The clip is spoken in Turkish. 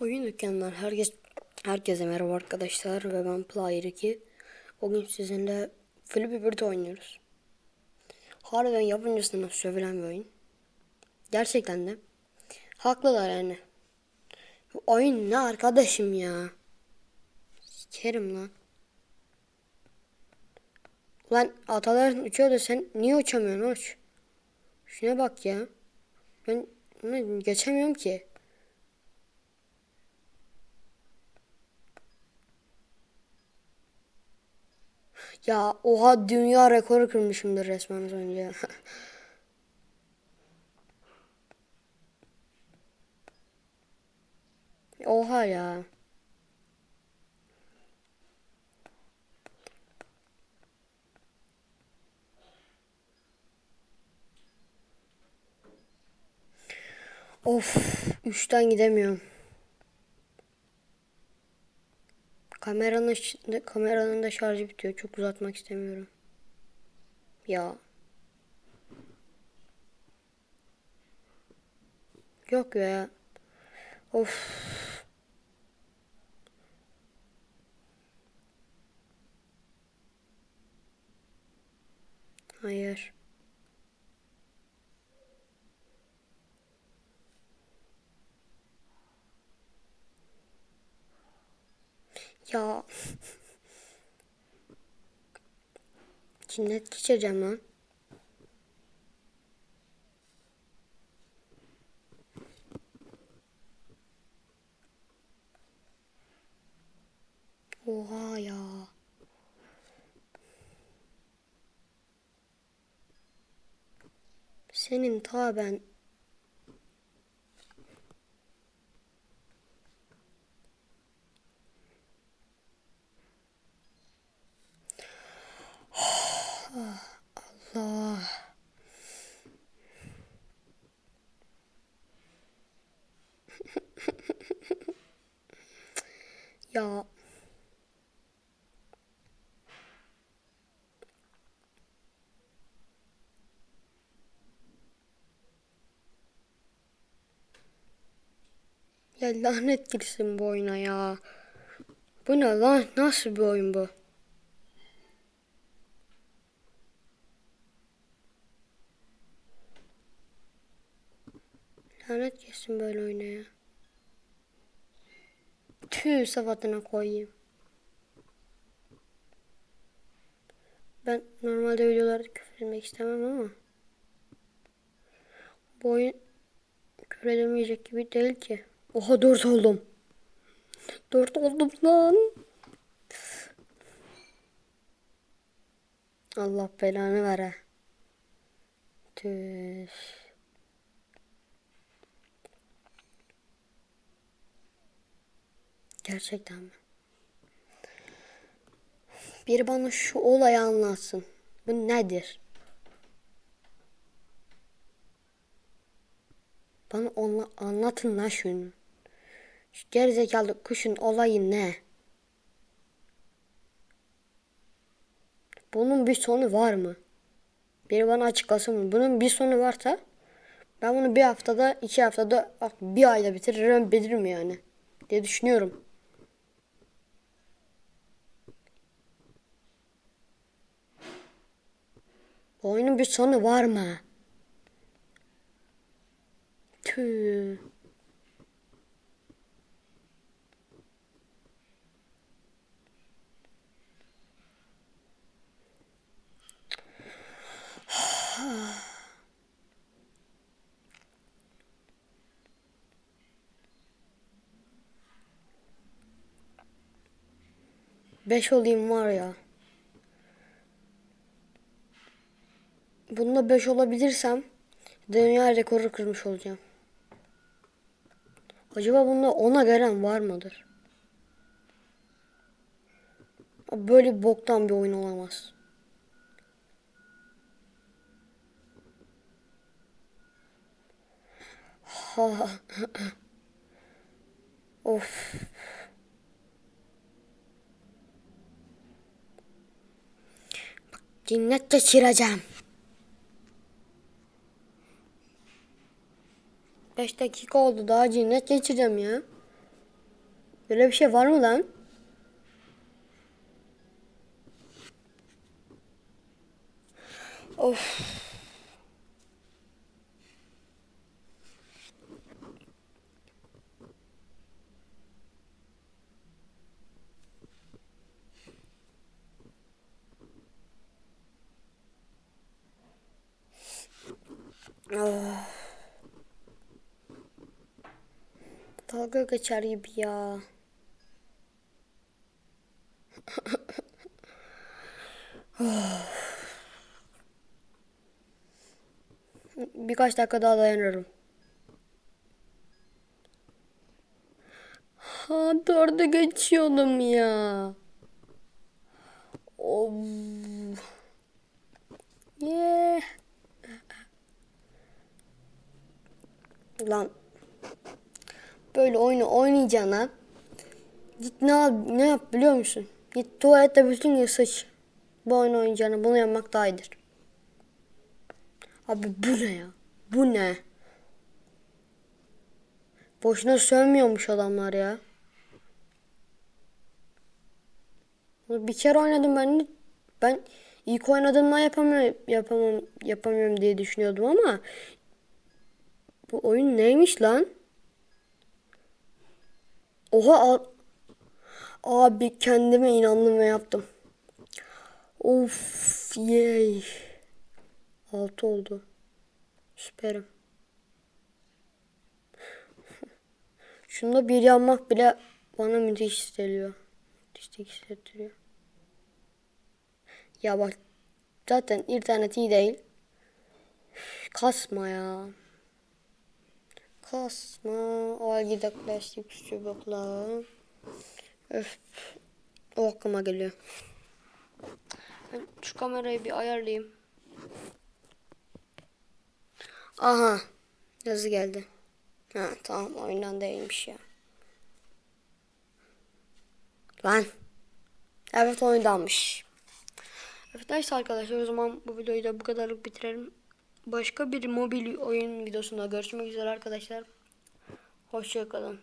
Oyun dükkanından herkes herkese merhaba arkadaşlar ve ben Player 2. Bugün sizinle Flappy Bird oynuyoruz. Harbiden yapımcısına sövülen bir oyun. Gerçekten de. Haklılar yani. Bu oyun ne arkadaşım ya. Sikerim lan. Ulan ataların uçuyor da sen niye uçamıyorsun uç? Şuna bak ya. Ben geçemiyorum ki. Ya oha dünya rekoru kırmışımdır resmen az önce. oha ya. Of, üçten gidemiyorum. Kameranın kameranın da şarjı bitiyor. Çok uzatmak istemiyorum. Ya. Yok ya. Of. Hayır. Ya. Cinnet geçireceğim lan. Oha ya. Senin ta ben Allah. Ya Ya lanet girsin bu oyuna ya. Bu ne lan? Nasıl bir oyun bu? Lanet girsin böyle oyuna ya. Tüh safatına koyayım. Ben normalde videolarda küfür etmek istemem ama bu oyun küfür edemeyecek gibi değil ki. Oha dört oldum. Dört oldum lan. Allah belanı vere. Tüh. Gerçekten mi? Biri bana şu olayı anlatsın. Bu nedir? Bana onla, anlatın lan şunu. Şu gerizekalı kuşun olayı ne? Bunun bir sonu var mı? Biri bana açıklasın mı? Bunun bir sonu varsa ben bunu bir haftada, iki haftada, bak bir ayda bitiririm, bitiririm yani diye düşünüyorum. Oyunun bir sonu var mı? Tüh. Beş olayım var ya. Bunda 5 olabilirsem dünya rekoru kırmış olacağım. Acaba bunda 10'a gelen var mıdır? Böyle boktan bir oyun olamaz. Ha. of. Bak cinnet geçireceğim. 5 dakika oldu daha cinnet geçeceğim ya. Böyle bir şey var mı lan? Of. Oh. Dalga geçer gibi ya. Birkaç dakika daha dayanırım. Ha dörde geçiyordum ya. Of. Yeah. Lan böyle oyunu oynayacağına git ne yap, ne yap biliyor musun? Git tuvalette bütün gün sıç. Bu oyunu oynayacağına bunu yapmak daha iyidir. Abi bu ne ya? Bu ne? Boşuna sövmüyormuş adamlar ya. Bir kere oynadım ben. Ben ilk oynadığımda yapamam, yapamam, yapamıyorum diye düşünüyordum ama bu oyun neymiş lan? Oha abi kendime inandım ve yaptım. Of yey. Altı oldu. Süperim. Şunda bir yanmak bile bana müthiş hissediyor. Müthiş hissettiriyor. Ya bak zaten internet iyi değil. Kasma ya. Kasma. Al gidek plastik çubukla. Öf. O aklıma geliyor. Ben şu kamerayı bir ayarlayayım. Aha. Yazı geldi. Ha tamam oyundan değilmiş ya. Lan. Evet oyundanmış. Evet neyse arkadaşlar o zaman bu videoyu da bu kadarlık bitirelim. Başka bir mobil oyun videosunda görüşmek üzere arkadaşlar. Hoşçakalın.